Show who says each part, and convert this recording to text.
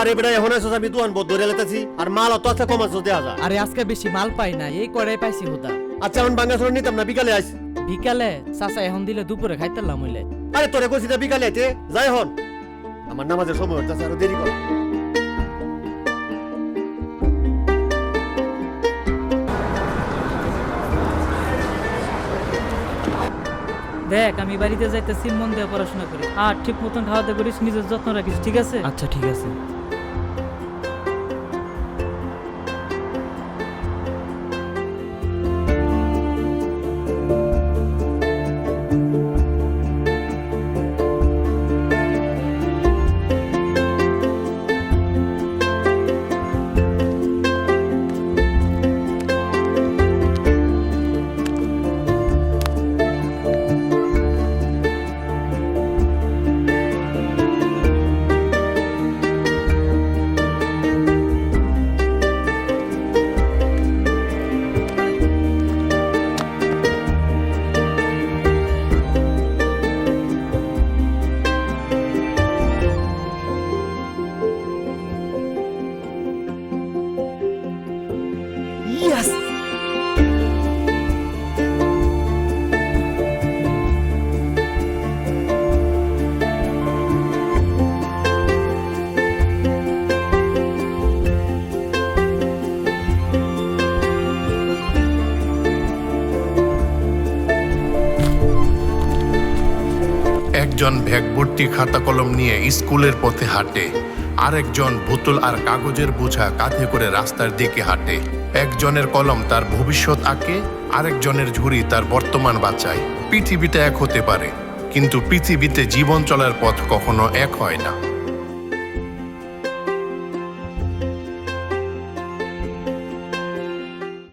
Speaker 1: আরে বেটা এখন আসছ আমি দোকান বন্ধ ধরে লেতেছি আর মাল অত আছে কম আছে
Speaker 2: আরে আজকে বেশি মাল পাই না এই করে পাইছি হুদা।
Speaker 1: আচ্ছা এখন বাঙ্গা সরণ নিতাম না বিকালে আইস।
Speaker 2: বিকালে? চাচা এখন দিলে দুপুরে খাইতে লাম হইলে।
Speaker 1: আরে তোরে কইছি তা বিকালে আইতে যাই হন। আমার নামাজের সময় হচ্ছে আরও দেরি কর।
Speaker 3: দেখ, আমি বাড়িতে যাইতেছি, মন দিয়ে পড়াশোনা করি। আর ঠিক মতন খাওয়া দাওয়া করিস, নিজের যত্ন রাখিস, ঠিক আছে?
Speaker 2: আচ্ছা ঠিক আছে।
Speaker 4: একজন ব্যাগ ভর্তি খাতা কলম নিয়ে স্কুলের পথে হাঁটে। আরেকজন বোতল আর কাগজের বোঝা কাঁধে করে রাস্তার দিকে হাঁটে। একজনের কলম তার ভবিষ্যৎ আঁকে, আরেকজনের ঝুড়ি তার বর্তমান বাঁচায় পৃথিবীটা এক হতে পারে, কিন্তু পৃথিবীতে জীবন চলার পথ কখনো এক হয় না।